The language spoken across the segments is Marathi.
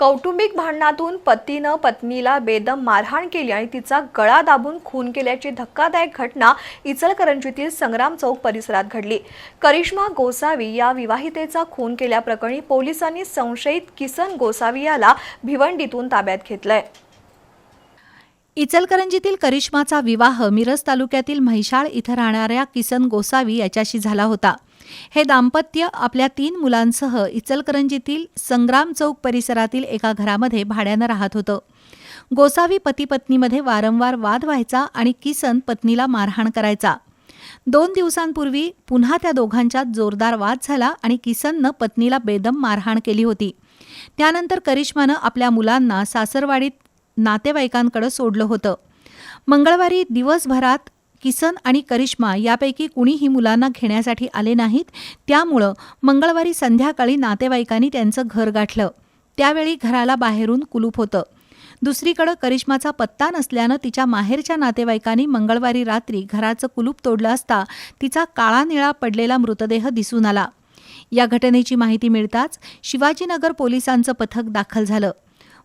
कौटुंबिक भांडणातून पतीनं पत्नीला बेदम मारहाण केली आणि तिचा गळा दाबून खून केल्याची धक्कादायक घटना इचलकरंजीतील संग्राम चौक परिसरात घडली. करिश्मा गोसावी या विवाहितेचा खून केल्याप्रकरणी पोलिसांनी संशयित किसन गोसावी याला भिवंडीतून ताब्यात घेतलंय. इचलकरंजीतील करिश्माचा विवाह मिरज तालुक्यातील म्हैशाळ इथं राहणाऱ्या किसन गोसावी याच्याशी झाला होता. हे दाम्पत्य आपल्या तीन मुलांसह इचलकरंजीतील संग्राम चौक परिसरातील एका घरामध्ये भाड्यानं राहत होतं. गोसावी पती पत्नीमध्ये वारंवार वाद व्हायचा आणि किसन पत्नीला मारहाण करायचा. दोन दिवसांपूर्वी पुन्हा त्या दोघांच्यात जोरदार वाद झाला आणि किसननं पत्नीला बेदम मारहाण केली होती. त्यानंतर करिश्मानं आपल्या मुलांना सासरवाडीत नातेवाईकांकडं सोडलं होतं. मंगळवारी दिवसभरात किसन आणि करिश्मा यापैकी कुणीही मुलांना घेण्यासाठी आले नाहीत. त्यामुळं मंगळवारी संध्याकाळी नातेवाईकांनी त्यांचं घर गाठलं. त्यावेळी घराला बाहेरून कुलूप होतं. दुसरीकडं करिश्माचा पत्ता नसल्यानं तिच्या माहेरच्या नातेवाईकांनी मंगळवारी रात्री घराचं कुलूप तोडलं असता तिचा काळा निळा पडलेला मृतदेह दिसून आला. या घटनेची माहिती मिळताच शिवाजीनगर पोलिसांचं पथक दाखल झालं.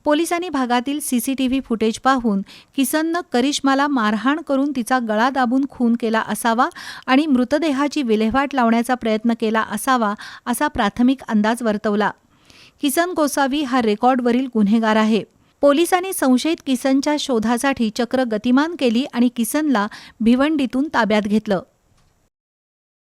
पोलिसांनी भागातील सीसीटीव्ही फुटेज पाहून किसननं करिश्माला मारहाण करून तिचा गळा दाबून खून केला असावा आणि मृतदेहाची विल्हेवाट लावण्याचा प्रयत्न केला असावा असा प्राथमिक अंदाज वर्तवला. किसन गोसावी हा रेकॉर्डवरील गुन्हेगार आहे. पोलिसांनी संशयित किसनच्या शोधासाठी चक्र गतिमान केली आणि किसनला भिवंडीतून ताब्यात घेतलं.